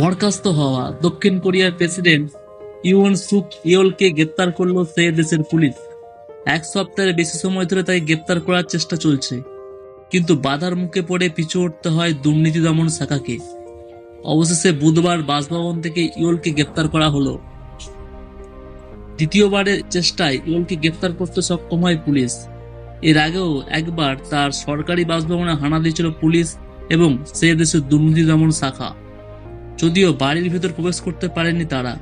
বরখাস্ত হওয়া দক্ষিণ কোরিয়ার প্রেসিডেন্ট ইউন সুক ইয়োলকে গ্রেপ্তার করল সে দেশের পুলিশ। এক সপ্তাহের বেশি সময় ধরে তাকে গ্রেপ্তার করার চেষ্টা চলছে। কিন্তু বাধার মুখে পড়ে পিছু উঠতে হয় দুর্নীতি দমন শাখাকে। অবশেষে বুধবার বাসভবন থেকে ইয়োলকে গ্রেপ্তার করা হলো। দ্বিতীয়বারের চেষ্টায় ইয়োলকে গ্রেপ্তার করতে সক্ষম হয় পুলিশ। এর আগেও একবার তার সরকারি বাসভবনে হানা দিয়েছিল পুলিশ এবং সে দেশের দুর্নীতি দমন শাখা। যদিও বাড়ির ভেতর প্রবেশ করতে পারেনি তারা।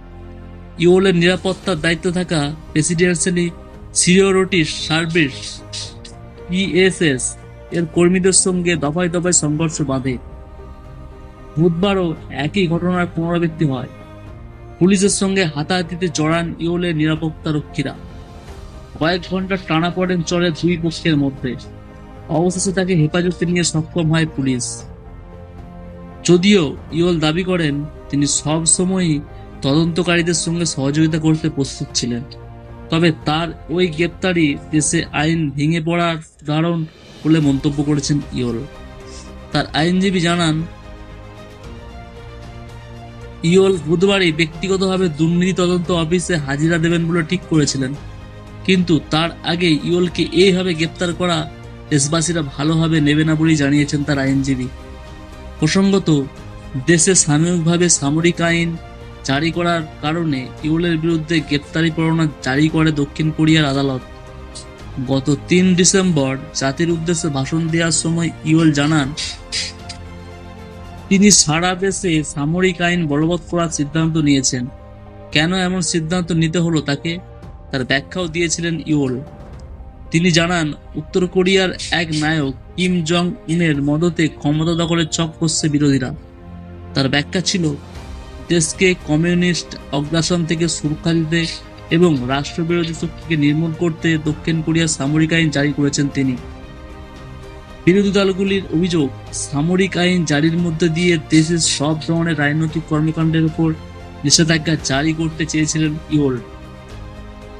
ইওলের নিরাপত্তার দায়িত্বে থাকা প্রেসিডেন্সিয়ালি সিকিউরিটি সার্ভিস ইএসএস এর কর্মীদের সঙ্গে দফায় দফায় সংঘর্ষ বাঁধে। বুধবারও একই ঘটনার পুনরাবৃত্তি হয়। পুলিশের সঙ্গে হাতাহাতিতে জড়ান নিরাপত্তা রক্ষীরা কয়েক ঘণ্টা টানা পড়েন চলে দুই পক্ষের মধ্যে। অবশেষে তাকে হেফাজতে নিয়ে সক্ষম হয় পুলিশ। যদিও ইওল দাবি করেন, তিনি সব সময়ই তদন্তকারীদের সঙ্গে সহযোগিতা করতে প্রস্তুত ছিলেন। তবে তার ওই গ্রেপ্তারি দেশে আইন ভেঙে পড়ার উদাহরণ বলে মন্তব্য করেছেন ইওল তার আইনজীবী জানান ইওল বুধবারই ব্যক্তিগতভাবে দুর্নীতি তদন্ত অফিসে হাজিরা দেবেন বলে ঠিক করেছিলেন। কিন্তু তার আগে ইওলকে এইভাবে গ্রেপ্তার করা দেশবাসীরা ভালোভাবে নেবে না বলেই জানিয়েছেন তার আইনজীবী। প্রসঙ্গত, দেশে সাময়িকভাবে সামরিক আইন জারি করার কারণে ইউলের বিরুদ্ধে গ্রেপ্তারি পরোয়ানা জারি করে দক্ষিণ কোরিয়ার আদালত। গত তিন ডিসেম্বর জাতির উদ্দেশ্যে ভাষণ দেওয়ার সময় ইউল জানান, তিনি সারা দেশে সামরিক আইন বলবৎ করার সিদ্ধান্ত নিয়েছেন। কেন এমন সিদ্ধান্ত নিতে হলো তাকে? তার ব্যাখ্যাও দিয়েছিলেন ইউল তিনি জানান, উত্তর কোরিয়ার এক নায়ক কিম জং ইনের মদতে ক্ষমতা দখলের চক করছে বিরোধীরা। তার ব্যাখ্যা ছিল, দেশকে কমিউনিস্ট অগ্রাসন থেকে সুরক্ষা দিতে এবং রাষ্ট্রবিরোধী শক্তিকে নির্মূল করতে দক্ষিণ কোরিয়ার সামরিক আইন জারি করেছেন তিনি। বিরোধী দলগুলির অভিযোগ, সামরিক আইন জারির মধ্যে দিয়ে দেশের সব ধরনের রাজনৈতিক কর্মকাণ্ডের উপর নিষেধাজ্ঞা জারি করতে চেয়েছিলেন ইওল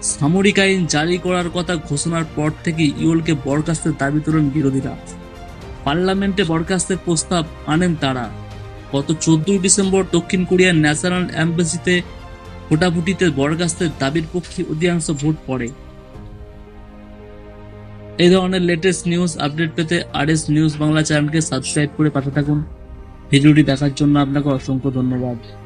সামরিক আইন জারি করার কথা ঘোষণার পর থেকে ইওলকে বরখাস্তের দাবি তোলেন বিরোধীরা। পার্লামেন্টে বরখাস্তের প্রস্তাব আনেন তারা। গত চোদ্দই ডিসেম্বর দক্ষিণ কোরিয়ার ন্যাশনাল অ্যাম্বাসিতে ভোটাভুটিতে বরখাস্তের দাবির পক্ষে অধিকাংশ ভোট পড়ে। এই ধরনের লেটেস্ট নিউজ আপডেট পেতে আর এস নিউজ বাংলা চ্যানেলকে সাবস্ক্রাইব করে পাশে থাকুন। ভিডিওটি দেখার জন্য আপনাকে অসংখ্য ধন্যবাদ।